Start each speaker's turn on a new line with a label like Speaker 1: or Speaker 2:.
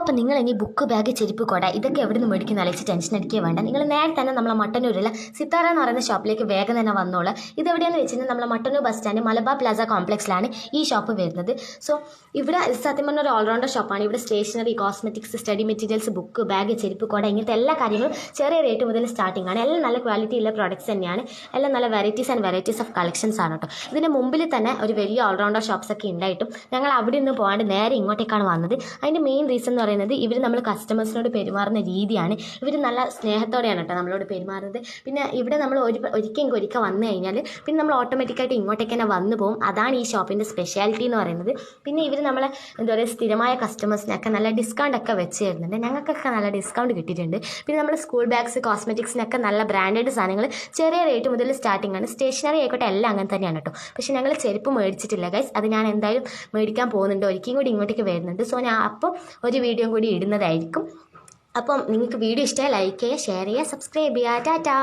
Speaker 1: അപ്പോൾ നിങ്ങൾ ഇനി ബുക്ക് ബാഗ് ചെരുപ്പ് കൊട ഇതൊക്കെ എവിടെ നിന്ന് മേടിക്കുന്ന അലച്ച് ടെൻഷൻ അടിക്കുക വേണ്ട. നിങ്ങൾ നേരെ തന്നെ നമ്മളെ മട്ടന്നൂരിലെ സിത്താര എന്ന് പറയുന്ന ഷോപ്പിലേക്ക് വേഗം തന്നെ വന്നോളൂ. ഇത് എവിടെയാണെന്ന് കഴിഞ്ഞാൽ നമ്മളെ Mattannur bus stand Malabar plaza കോംപ്ലക്സിലാണ് ഈ ഷോപ്പ് വരുന്നത്. സോ ഇവിടെ സത്യം പറഞ്ഞ ഒരു ഓൾറൗണ്ടർ ഷോപ്പാണ് ഇവിടെ stationery cosmetics study materials book bag ചെരുപ്പ് കൊട ഇങ്ങനത്തെ എല്ലാ കാര്യങ്ങളും ചെറിയ റേറ്റ് മുതൽ സ്റ്റാർട്ടിംഗ് ആണ്. എല്ലാം നല്ല ക്വാളിറ്റി ഉള്ള പ്രോഡക്ട്സ് തന്നെയാണ്. എല്ലാം നല്ല varieties and varieties of collections ആണ് കേട്ടോ. ഇതിന് മുമ്പിൽ തന്നെ ഒരു വലിയ ഓൾറൗണ്ടർ ഷോപ്സ് ഒക്കെ ഉണ്ടായിട്ടും ഞങ്ങൾ അവിടെ നിന്ന് പോകാണ്ട് നേരെ ഇങ്ങോട്ടേക്കാണ് വന്നത്. അതിന്റെ മെയിൻ റീസൺ എന്ന് ഇവർ നമ്മൾ കസ്റ്റമേഴ്സിനോട് പെരുമാറുന്ന രീതിയാണ്. ഇവർ നല്ല സ്നേഹത്തോടെയാണ് കേട്ടോ നമ്മളോട് പെരുമാറുന്നത്. പിന്നെ ഇവിടെ നമ്മൾ ഒരു ഒരിക്കൽ ഒരിക്കൽ വന്നു കഴിഞ്ഞാൽ പിന്നെ നമ്മൾ ഓട്ടോമാറ്റിക്കായിട്ട് ഇങ്ങോട്ടേക്ക് തന്നെ വന്നു പോകും. അതാണ് ഈ ഷോപ്പിന്റെ സ്പെഷ്യാലിറ്റി എന്ന് പറയുന്നത്. പിന്നെ ഇവർ നമ്മളെ എന്താ പറയുക സ്ഥിരമായ കസ്റ്റമേഴ്സിനൊക്കെ നല്ല ഡിസ്കൗണ്ടൊക്കെ വെച്ച് തരുന്നുണ്ട്. ഞങ്ങൾക്കൊക്കെ നല്ല ഡിസ്കൗണ്ട് കിട്ടിയിട്ടുണ്ട്. പിന്നെ നമ്മൾ സ്കൂൾ ബാഗ്സ് കോസ്മെറ്റിക്സിനൊക്കെ നല്ല ബ്രാൻഡഡ് സാധനങ്ങൾ ചെറിയ റേറ്റ് മുതൽ സ്റ്റാർട്ടിംഗ് ആണ്. സ്റ്റേഷനറി ആയിക്കോട്ടെ എല്ലാം അങ്ങനെ തന്നെയാണ് കേട്ടോ. പക്ഷേ ഞങ്ങൾ ചെരുപ്പ് മേടിച്ചിട്ടില്ല ഗൈസ് അത് ഞാൻ എന്തായാലും മേടിക്കാൻ പോകുന്നുണ്ട്. ഒരിക്കലും കൂടി ഇങ്ങോട്ടേക്ക് വരുന്നുണ്ട്. സോ ഞാൻ അപ്പോൾ ഒരു വീഡിയോ കൂടി ഇടുന്നതായിരിക്കും. അപ്പം നിങ്ങൾക്ക് വീഡിയോ ഇഷ്ടമായി ലൈക്ക് ചെയ്യുക ഷെയർ ചെയ്യുക സബ്സ്ക്രൈബ് ചെയ്യുക. ടാറ്റാ.